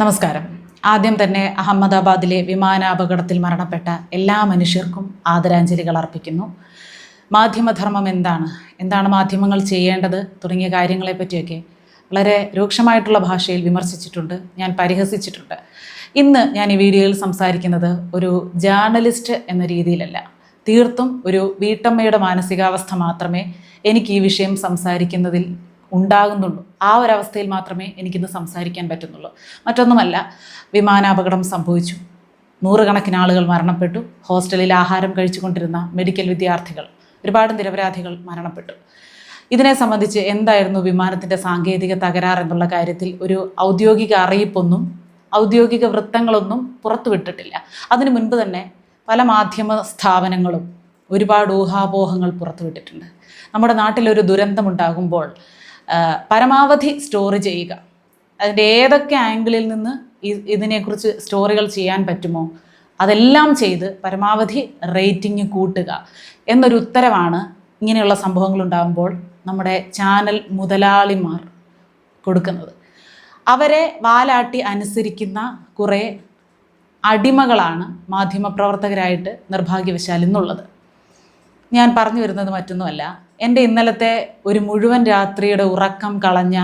നമസ്കാരം. ആദ്യം തന്നെ അഹമ്മദാബാദിലെ വിമാനാപകടത്തിൽ മരണപ്പെട്ട എല്ലാ മനുഷ്യർക്കും ആദരാഞ്ജലികൾ അർപ്പിക്കുന്നു. മാധ്യമധർമ്മം എന്താണ്? എന്താണ് മാധ്യമങ്ങൾ ചെയ്യേണ്ടത്? തുടങ്ങിയ കാര്യങ്ങളെപ്പറ്റിയൊക്കെ വളരെ രൂക്ഷമായിട്ടുള്ള ഭാഷയിൽ വിമർശിച്ചിട്ടുണ്ട് ഞാൻ പരിഹസിച്ചിട്ടുണ്ട്. ഇന്ന് ഞാൻ ഈ വീഡിയോയിൽ സംസാരിക്കുന്നത് ഒരു ജേർണലിസ്റ്റ് എന്ന രീതിയിലല്ല. തീർത്തും ഒരു വീട്ടമ്മയുടെ മാനസികാവസ്ഥ മാത്രമേ എനിക്ക് ഈ വിഷയം സംസാരിക്കുന്നതിൽ ഉണ്ടാകുന്നുള്ളൂ. ആ ഒരവസ്ഥയിൽ മാത്രമേ എനിക്കിന്ന് സംസാരിക്കാൻ പറ്റുന്നുള്ളൂ. മറ്റൊന്നുമല്ല വിമാനാപകടം സംഭവിച്ചു. നൂറുകണക്കിന് ആളുകൾ മരണപ്പെട്ടു. ഹോസ്റ്റലിൽ ആഹാരം കഴിച്ചുകൊണ്ടിരുന്ന മെഡിക്കൽ വിദ്യാർത്ഥികൾ ഒരുപാട് നിരപരാധികൾ മരണപ്പെട്ടു. ഇതിനെ സംബന്ധിച്ച് എന്തായിരുന്നു വിമാനത്തിന്റെ സാങ്കേതിക തകരാർ എന്നുള്ള കാര്യത്തിൽ ഒരു ഔദ്യോഗിക അറിയിപ്പൊന്നും ഔദ്യോഗിക വൃത്തങ്ങളൊന്നും പുറത്തുവിട്ടിട്ടില്ല. അതിനു മുൻപ് തന്നെ പല മാധ്യമ സ്ഥാപനങ്ങളും ഒരുപാട് ഊഹാപോഹങ്ങൾ പുറത്തുവിട്ടിട്ടുണ്ട്. നമ്മുടെ നാട്ടിലൊരു ദുരന്തമുണ്ടാകുമ്പോൾ പരമാവധി സ്റ്റോർ ചെയ്യുക. അതിന്റെ ഏതൊക്കെ ആംഗിളിൽ നിന്ന് ഇതിനെക്കുറിച്ച് സ്റ്റോറികൾ ചെയ്യാൻ പറ്റുമോ അതെല്ലാം ചെയ്ത് പരമാവധി റേറ്റിംഗ് കൂട്ടുക എന്നൊരു ഉത്തരവാണ് ഇങ്ങനെയുള്ള സംഭവങ്ങൾ ഉണ്ടാകുമ്പോൾ നമ്മുടെ ചാനൽ മുതലാളിമാർ കൊടുക്കുന്നത്. അവരെ വാലാട്ടി അനുസരിക്കുന്ന കുറേ അടിമകളാണ് മാധ്യമപ്രവർത്തകരായിട്ട് നിർഭാഗ്യവശാൽ ഇന്നുള്ളത്. ഞാൻ പറഞ്ഞു വരുന്നത് മറ്റൊന്നുമല്ല. എന്റെ ഇന്നലത്തെ ഒരു മുഴുവൻ രാത്രിയുടെ ഉറക്കം കളഞ്ഞ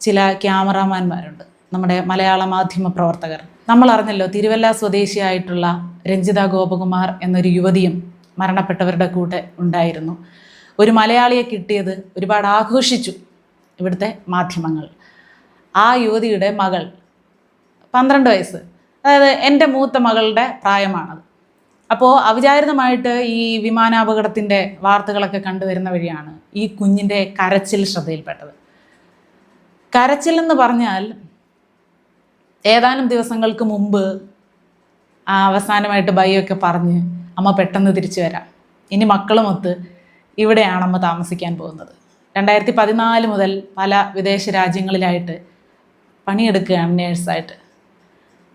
ചില ക്യാമറാമാന്മാരുണ്ട് നമ്മുടെ മലയാള മാധ്യമ പ്രവർത്തകർ. നമ്മൾ അറിഞ്ഞല്ലോ തിരുവല്ല സ്വദേശിയായിട്ടുള്ള രഞ്ജിത ഗോപകുമാർ എന്നൊരു യുവതിയും മരണപ്പെട്ടവരുടെ കൂടെ ഉണ്ടായിരുന്നു. ഒരു മലയാളിയെ കിട്ടിയത് ഒരുപാട് ആഘോഷിച്ചു ഇവിടുത്തെ മാധ്യമങ്ങൾ. ആ യുവതിയുടെ മകൾ പന്ത്രണ്ട് വയസ്സ്. അതായത് എന്റെ മൂത്ത മകളുടെ പ്രായമാണത്. അപ്പോൾ അവിചാരിതമായിട്ട് ഈ വിമാനാപകടത്തിന്റെ വാർത്തകളൊക്കെ കണ്ടുവരുന്ന വഴിയാണ് ഈ കുഞ്ഞിന്റെ കരച്ചിൽ ശ്രദ്ധയിൽപ്പെട്ടത്. കരച്ചിൽ എന്ന് പറഞ്ഞാൽ ഏതാനും ദിവസങ്ങൾക്ക് മുമ്പ് അവസാനമായിട്ട് ബൈയൊക്കെ പറഞ്ഞ് അമ്മ പെട്ടെന്ന് തിരിച്ചു വരാം. ഇനി മക്കളുമൊത്ത് ഇവിടെയാണ് അമ്മ താമസിക്കാൻ പോകുന്നത്. രണ്ടായിരത്തി പതിനാല് മുതൽ പല വിദേശ രാജ്യങ്ങളിലായിട്ട് പണിയെടുക്കുകയാണ് നേഴ്സായിട്ട്.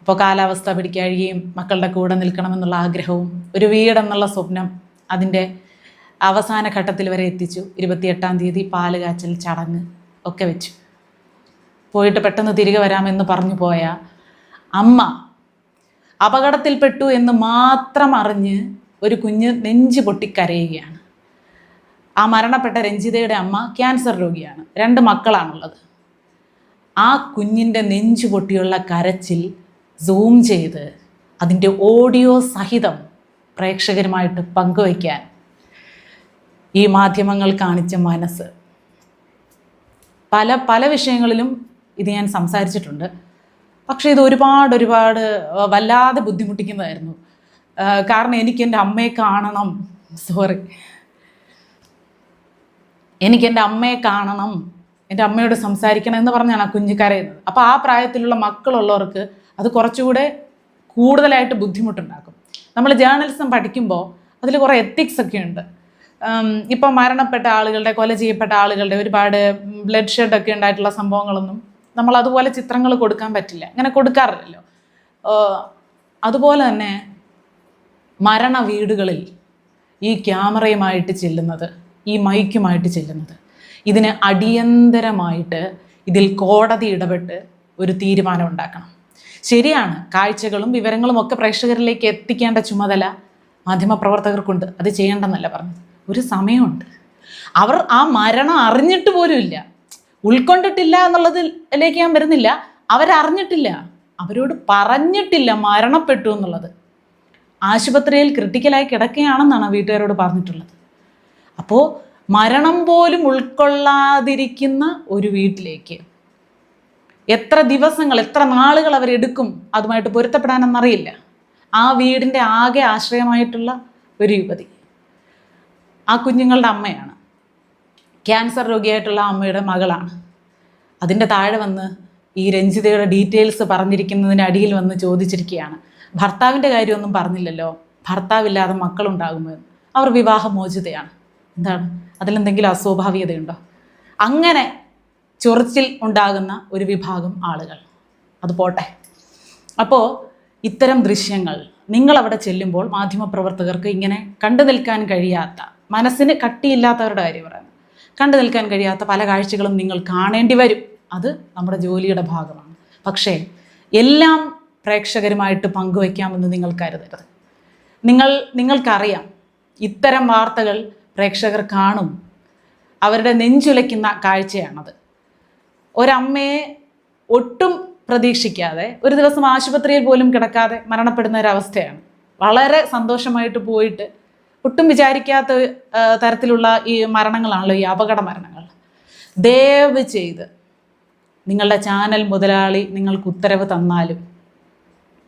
ഇപ്പോൾ കാലാവസ്ഥ പിടിക്കാഴുകയും മക്കളുടെ കൂടെ നിൽക്കണമെന്നുള്ള ആഗ്രഹവും ഒരു വീടെന്നുള്ള സ്വപ്നം അതിന്റെ അവസാന ഘട്ടത്തിൽ വരെ എത്തിച്ചു. ഇരുപത്തിയെട്ടാം തീയതി പാൽ കാച്ചൽ ചടങ്ങ് ഒക്കെ വെച്ചു. പോയിട്ട് പെട്ടെന്ന് തിരികെ വരാമെന്ന് പറഞ്ഞു പോയ അമ്മ അപകടത്തിൽപ്പെട്ടു എന്ന് മാത്രം അറിഞ്ഞ് ഒരു കുഞ്ഞ് നെഞ്ച് പൊട്ടിക്കരയുകയാണ്. ആ മരണപ്പെട്ട രഞ്ജിതയുടെ അമ്മ ക്യാൻസർ രോഗിയാണ്. രണ്ട് മക്കളാണുള്ളത്. ആ കുഞ്ഞിന്റെ നെഞ്ചു പൊട്ടിയുള്ള കരച്ചിൽ സൂം ചെയ്ത് അതിന്റെ ഓഡിയോ സഹിതം പ്രേക്ഷകരുമായിട്ട് പങ്കുവയ്ക്കാൻ ഈ മാധ്യമങ്ങൾ കാണിച്ച മനസ്സ്. പല പല വിഷയങ്ങളിലും ഇത് ഞാൻ സംസാരിച്ചിട്ടുണ്ട്. പക്ഷേ ഇത് ഒരുപാട് ഒരുപാട് വല്ലാതെ ബുദ്ധിമുട്ടിക്കുന്നതായിരുന്നു. കാരണം എനിക്ക് എന്റെ അമ്മയെ കാണണം. സോറി എനിക്ക് എന്റെ അമ്മയെ കാണണം. എന്റെ അമ്മയോട് സംസാരിക്കണം എന്ന് പറഞ്ഞാണ് ആ കുഞ്ഞ് അപ്പോൾ ആ പ്രായത്തിലുള്ള മക്കളുള്ളവർക്ക് അത് കുറച്ചുകൂടെ കൂടുതലായിട്ട് ബുദ്ധിമുട്ടുണ്ടാക്കും. നമ്മൾ ജേർണലിസം പഠിക്കുമ്പോൾ അതിൽ കുറേ എത്തിക്സ് ഒക്കെ ഉണ്ട്. ഇപ്പം മരണപ്പെട്ട ആളുകളുടെ കൊല ചെയ്യപ്പെട്ട ആളുകളുടെ ഒരുപാട് ബ്ലഡ് ഷെഡ് ഒക്കെ ഉണ്ടായിട്ടുള്ള സംഭവങ്ങളൊന്നും നമ്മൾ അതുപോലെ ചിത്രങ്ങൾ കൊടുക്കാൻ പറ്റില്ല. അങ്ങനെ കൊടുക്കാറില്ലല്ലോ. അതുപോലെ തന്നെ മരണ വീടുകളിൽ ഈ ക്യാമറയുമായിട്ട് ചെല്ലുന്നത് ഈ മൈക്കുമായിട്ട് ചെല്ലുന്നത് ഇതിന് അടിയന്തരമായിട്ട് ഇതിൽ കോടതി ഇടപെട്ട് ഒരു തീരുമാനം ഉണ്ടാക്കണം. ശരിയാണ്. കാഴ്ചകളും വിവരങ്ങളും ഒക്കെ പ്രേക്ഷകരിലേക്ക് എത്തിക്കേണ്ട ചുമതല മാധ്യമപ്രവർത്തകർക്കുണ്ട്. അത് ചെയ്യേണ്ടെന്നല്ല പറഞ്ഞത്. ഒരു സമയമുണ്ട്. അവർ ആ മരണം അറിഞ്ഞിട്ട് പോലുമില്ല. ഉൾക്കൊണ്ടിട്ടില്ല എന്നുള്ളതിലേക്ക് ഞാൻ വരുന്നില്ല. അവരറിഞ്ഞിട്ടില്ല. അവരോട് പറഞ്ഞിട്ടില്ല മരണപ്പെട്ടു എന്നുള്ളത്. ആശുപത്രിയിൽ ക്രിട്ടിക്കലായി കിടക്കുകയാണെന്നാണ് വീട്ടുകാരോട് പറഞ്ഞിട്ടുള്ളത്. അപ്പോൾ മരണം പോലും ഉൾക്കൊള്ളാതിരിക്കുന്ന ഒരു വീട്ടിലേക്ക് എത്ര ദിവസങ്ങൾ എത്ര നാളുകൾ അവരെടുക്കും അതുമായിട്ട് പൊരുത്തപ്പെടാനെന്നറിയില്ല. ആ വീടിന്റെ ആകെ ആശ്രയമായിട്ടുള്ള ഒരു യുവതി. ആ കുഞ്ഞുങ്ങളുടെ അമ്മയാണ്. ക്യാൻസർ രോഗിയായിട്ടുള്ള അമ്മയുടെ മകളാണ്. അതിന്റെ താഴെ വന്ന് ഈ രഞ്ജിതയുടെ ഡീറ്റെയിൽസ് പറഞ്ഞിരിക്കുന്നതിന് അടിയിൽ വന്ന് ചോദിച്ചിരിക്കുകയാണ്. ഭർത്താവിന്റെ കാര്യമൊന്നും പറഞ്ഞില്ലല്ലോ. ഭർത്താവില്ലാതെ മക്കളുണ്ടാകുമോ എന്ന്. അവർ വിവാഹമോചിതയാണ്. എന്താണ്? അതിലെന്തെങ്കിലും അസ്വാഭാവികതയുണ്ടോ? അങ്ങനെ ചൊറിച്ചിൽ ഉണ്ടാകുന്ന ഒരു വിഭാഗം ആളുകൾ. അത് പോട്ടെ. അപ്പോൾ ഇത്തരം ദൃശ്യങ്ങൾ നിങ്ങളവിടെ ചെല്ലുമ്പോൾ മാധ്യമപ്രവർത്തകർക്ക് ഇങ്ങനെ കണ്ടു നിൽക്കാൻ കഴിയാത്ത മനസ്സിന് കട്ടിയില്ലാത്തവരുടെ കാര്യം പറയുന്നത്. കണ്ടു നിൽക്കാൻ കഴിയാത്ത പല കാഴ്ചകളും നിങ്ങൾ കാണേണ്ടി വരും. അത് നമ്മുടെ ജോലിയുടെ ഭാഗമാണ്. പക്ഷേ എല്ലാം പ്രേക്ഷകരുമായിട്ട് പങ്കുവയ്ക്കാമെന്ന് നിങ്ങൾ കരുതരുത്. നിങ്ങൾ നിങ്ങൾക്കറിയാം ഇത്തരം വാർത്തകൾ പ്രേക്ഷകർ കാണും. അവരുടെ നെഞ്ചുലയ്ക്കുന്ന കാഴ്ചയാണത്. ഒരമ്മയെ ഒട്ടും പ്രതീക്ഷിക്കാതെ ഒരു ദിവസം ആശുപത്രിയിൽ പോലും കിടക്കാതെ മരണപ്പെടുന്ന ഒരവസ്ഥയാണ്. വളരെ സന്തോഷമായിട്ട് പോയിട്ട് ഒട്ടും വിചാരിക്കാത്ത തരത്തിലുള്ള ഈ മരണങ്ങളാണല്ലോ ഈ അപകട മരണങ്ങൾ. ദയവ് ചെയ്ത് നിങ്ങളുടെ ചാനൽ മുതലാളി നിങ്ങൾക്ക് ഉത്തരവ് തന്നാലും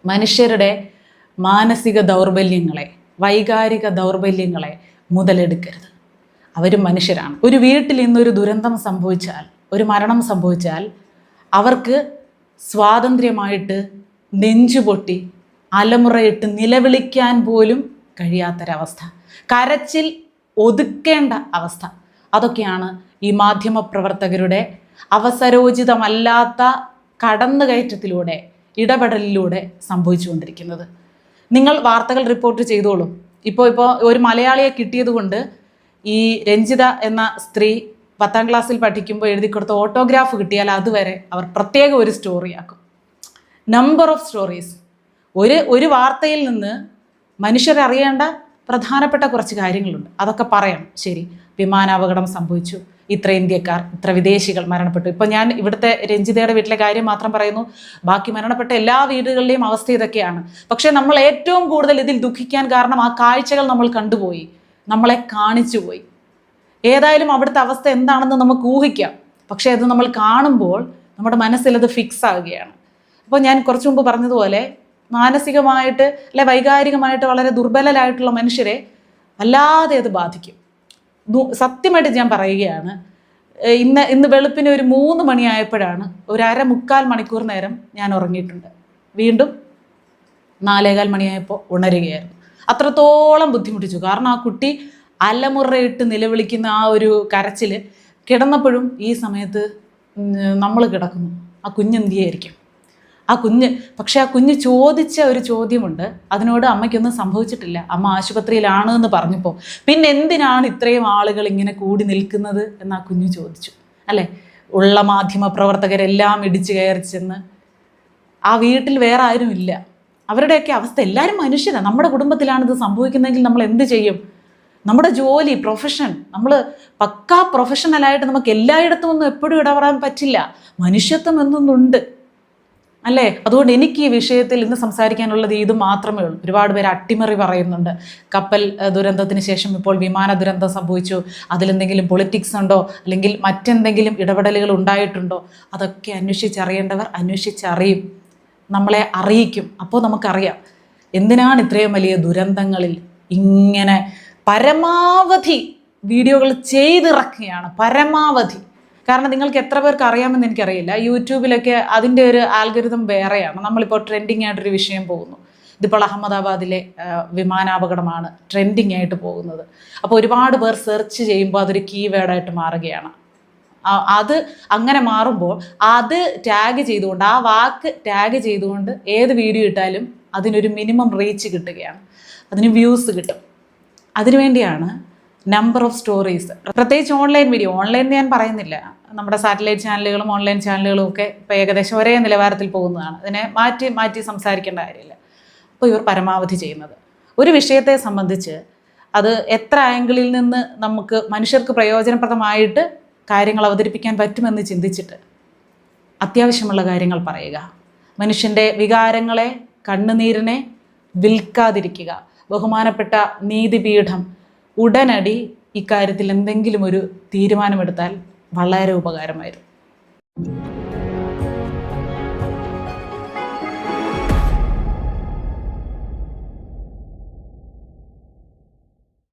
മനുഷ്യരുടെ മാനസിക ദൗർബല്യങ്ങളെ വൈകാരിക ദൗർബല്യങ്ങളെ മുതലെടുക്കരുത്. അവരും മനുഷ്യരാണ്. ഒരു വീട്ടിൽ ഇന്നൊരു ദുരന്തം സംഭവിച്ചാൽ ഒരു മരണം സംഭവിച്ചാൽ അവർക്ക് സ്വാതന്ത്ര്യമായിട്ട് നെഞ്ചുപൊട്ടി അലമുറയിട്ട് നിലവിളിക്കാൻ പോലും കഴിയാത്തൊരവസ്ഥ. കരച്ചിൽ ഒതുക്കേണ്ട അവസ്ഥ. അതൊക്കെയാണ് ഈ മാധ്യമ പ്രവർത്തകരുടെ അവസരോചിതമല്ലാത്ത കടന്നുകയറ്റത്തിലൂടെ ഇടപെടലിലൂടെ സംഭവിച്ചുകൊണ്ടിരിക്കുന്നത്. നിങ്ങൾ വാർത്തകൾ റിപ്പോർട്ട് ചെയ്തോളും. ഇപ്പോൾ ഇപ്പോൾ ഒരു മലയാളിയെ കിട്ടിയതുകൊണ്ട് ഈ രഞ്ജിത എന്ന സ്ത്രീ പത്താം ക്ലാസ്സിൽ പഠിക്കുമ്പോൾ എഴുതി കൊടുത്ത ഓട്ടോഗ്രാഫ് കിട്ടിയാൽ അതുവരെ അവർ പ്രത്യേക ഒരു സ്റ്റോറിയാക്കും നമ്പർ ഓഫ് സ്റ്റോറീസ് ഒരു ഒരു വാർത്തയിൽ നിന്ന് മനുഷ്യരറിയേണ്ട പ്രധാനപ്പെട്ട കുറച്ച് കാര്യങ്ങളുണ്ട്. അതൊക്കെ പറയണം ശരി വിമാനാപകടം സംഭവിച്ചു. ഇത്ര ഇന്ത്യക്കാർ ഇത്ര വിദേശികൾ മരണപ്പെട്ടു. ഇപ്പം ഞാൻ ഇവിടുത്തെ രഞ്ജിതയുടെ വീട്ടിലെ കാര്യം മാത്രം പറയുന്നു. ബാക്കി മരണപ്പെട്ട എല്ലാ വീടുകളിലെയും അവസ്ഥ ഇതൊക്കെയാണ്. പക്ഷേ നമ്മൾ ഏറ്റവും കൂടുതൽ ഇതിൽ ദുഃഖിക്കാൻ കാരണം ആ കാഴ്ചകൾ നമ്മൾ കണ്ടുപോയി. നമ്മളെ കാണിച്ചു പോയി ഏതായാലും അവിടുത്തെ അവസ്ഥ എന്താണെന്ന് നമുക്ക് ഊഹിക്കാം. പക്ഷേ അത് നമ്മൾ കാണുമ്പോൾ നമ്മുടെ മനസ്സിലത് ഫിക്സ് ആവുകയാണ് അപ്പോൾ ഞാൻ കുറച്ചു മുമ്പ് പറഞ്ഞതുപോലെ മാനസികമായിട്ട് അല്ലെ വൈകാരികമായിട്ട് വളരെ ദുർബലരായിട്ടുള്ള മനുഷ്യരെ വല്ലാതെ അത് ബാധിക്കും. സത്യമായിട്ട് ഞാൻ പറയുകയാണ് ഇന്ന് ഇന്ന് വെളുപ്പിന് ഒരു മൂന്ന് മണിയായപ്പോഴാണ് ഒരു അര മുക്കാൽ മണിക്കൂർ നേരം ഞാൻ ഉറങ്ങിയിട്ടുണ്ട്. വീണ്ടും നാലേകാൽ മണിയായപ്പോൾ ഉണരുകയായിരുന്നു. അത്രത്തോളം ബുദ്ധിമുട്ടിച്ചു. കാരണം ആ കുട്ടി അലമുറയിട്ട് നിലവിളിക്കുന്ന ആ ഒരു കരച്ചിൽ കിടന്നപ്പോഴും ഈ സമയത്ത് നമ്മൾ കിടക്കുന്നു. ആ കുഞ്ഞെന്തിയായിരിക്കും ആ കുഞ്ഞ് പക്ഷേ ആ കുഞ്ഞ് ചോദിച്ച ഒരു ചോദ്യമുണ്ട്. അതിനോട് അമ്മയ്ക്കൊന്നും സംഭവിച്ചിട്ടില്ല. അമ്മ ആശുപത്രിയിലാണ് എന്ന് പറഞ്ഞപ്പോൾ പിന്നെ എന്തിനാണ് ഇത്രയും ആളുകൾ ഇങ്ങനെ കൂടി നിൽക്കുന്നത്? എന്ന് ആ കുഞ്ഞ് ചോദിച്ചു. അല്ലേ? ഉള്ള മാധ്യമ പ്രവർത്തകരെല്ലാം ഇടിച്ചു കയറി ചെന്ന് ആ വീട്ടിൽ വേറെ ആരും ഇല്ല അവരുടെയൊക്കെ അവസ്ഥ എല്ലാവരും മനുഷ്യരാണ് നമ്മുടെ കുടുംബത്തിലാണിത് സംഭവിക്കുന്നതെങ്കിൽ നമ്മൾ എന്ത് ചെയ്യും? നമ്മുടെ ജോലി പ്രൊഫഷൻ നമ്മൾ പക്കാ പ്രൊഫഷണലായിട്ട് നമുക്ക് എല്ലായിടത്തും ഒന്നും എപ്പോഴും ഇടപെടാൻ പറ്റില്ല. മനുഷ്യത്വം എന്നൊന്നുണ്ട്. അല്ലേ? അതുകൊണ്ട് എനിക്ക് ഈ വിഷയത്തിൽ ഇന്ന് സംസാരിക്കാനുള്ളത് ഇത് മാത്രമേ ഉള്ളൂ. ഒരുപാട് പേര് അട്ടിമറി പറയുന്നുണ്ട്. കപ്പൽ ദുരന്തത്തിന് ശേഷം ഇപ്പോൾ വിമാന ദുരന്തം സംഭവിച്ചു. അതിലെന്തെങ്കിലും പൊളിറ്റിക്സ് ഉണ്ടോ? അല്ലെങ്കിൽ മറ്റെന്തെങ്കിലും ഇടപെടലുകൾ ഉണ്ടായിട്ടുണ്ടോ? അതൊക്കെ അന്വേഷിച്ചറിയേണ്ടവർ അന്വേഷിച്ചറിയും. നമ്മളെ അറിയിക്കും. അപ്പോൾ നമുക്കറിയാം. എന്തിനാണ് ഇത്രയും വലിയ ദുരന്തങ്ങളിൽ ഇങ്ങനെ പരമാവധി വീഡിയോകൾ ചെയ്തിറക്കുകയാണ്. പരമാവധി. കാരണം നിങ്ങൾക്ക് എത്ര പേർക്ക് അറിയാമെന്ന് എനിക്കറിയില്ല. യൂട്യൂബിലൊക്കെ അതിന്റെ ഒരു ആൽഗരിതം വേറെയാണ്. നമ്മളിപ്പോൾ ട്രെൻഡിങ് ആയിട്ടൊരു വിഷയം പോകുന്നു. ഇതിപ്പോൾ അഹമ്മദാബാദിലെ വിമാനാപകടമാണ് ട്രെൻഡിങ് ആയിട്ട് പോകുന്നത്. അപ്പോൾ ഒരുപാട് പേർ സെർച്ച് ചെയ്യുമ്പോൾ അതൊരു കീവേഡായിട്ട് മാറുകയാണ്. അത് അങ്ങനെ മാറുമ്പോൾ അത് ടാഗ് ചെയ്തുകൊണ്ട് ആ വാക്ക് ടാഗ് ചെയ്തുകൊണ്ട് ഏത് വീഡിയോ ഇട്ടാലും അതിനൊരു മിനിമം റീച്ച് കിട്ടുകയാണ്. അതിന് വ്യൂസ് കിട്ടും. അതിനുവേണ്ടിയാണ് നമ്പർ ഓഫ് സ്റ്റോറീസ് പ്രത്യേകിച്ച് ഓൺലൈൻ വീഡിയോ ഓൺലൈൻ ഞാൻ പറയുന്നില്ല. നമ്മുടെ സാറ്റലൈറ്റ് ചാനലുകളും ഓൺലൈൻ ചാനലുകളും ഒക്കെ ഇപ്പോൾ ഏകദേശം ഒരേ നിലവാരത്തിൽ പോകുന്നതാണ്. അതിനെ മാറ്റി മാറ്റി സംസാരിക്കേണ്ട കാര്യമില്ല. അപ്പോൾ ഇവർ പരമാവധി ചെയ്യുന്നത്. ഒരു വിഷയത്തെ സംബന്ധിച്ച് അത് എത്ര ആംഗിളിൽ നിന്ന് നമുക്ക് മനുഷ്യർക്ക് പ്രയോജനപ്രദമായിട്ട് കാര്യങ്ങൾ അവതരിപ്പിക്കാൻ പറ്റുമെന്ന് ചിന്തിച്ചിട്ട് അത്യാവശ്യമുള്ള കാര്യങ്ങൾ പറയുക. മനുഷ്യന്റെ വികാരങ്ങളെ കണ്ണുനീരിനെ വിൽക്കാതിരിക്കുക. ബഹുമാനപ്പെട്ട നീതിപീഠം ഉടനടി ഇക്കാര്യത്തിൽ എന്തെങ്കിലും ഒരു തീരുമാനമെടുത്താൽ വളരെ ഉപകാരമായിരുന്നു.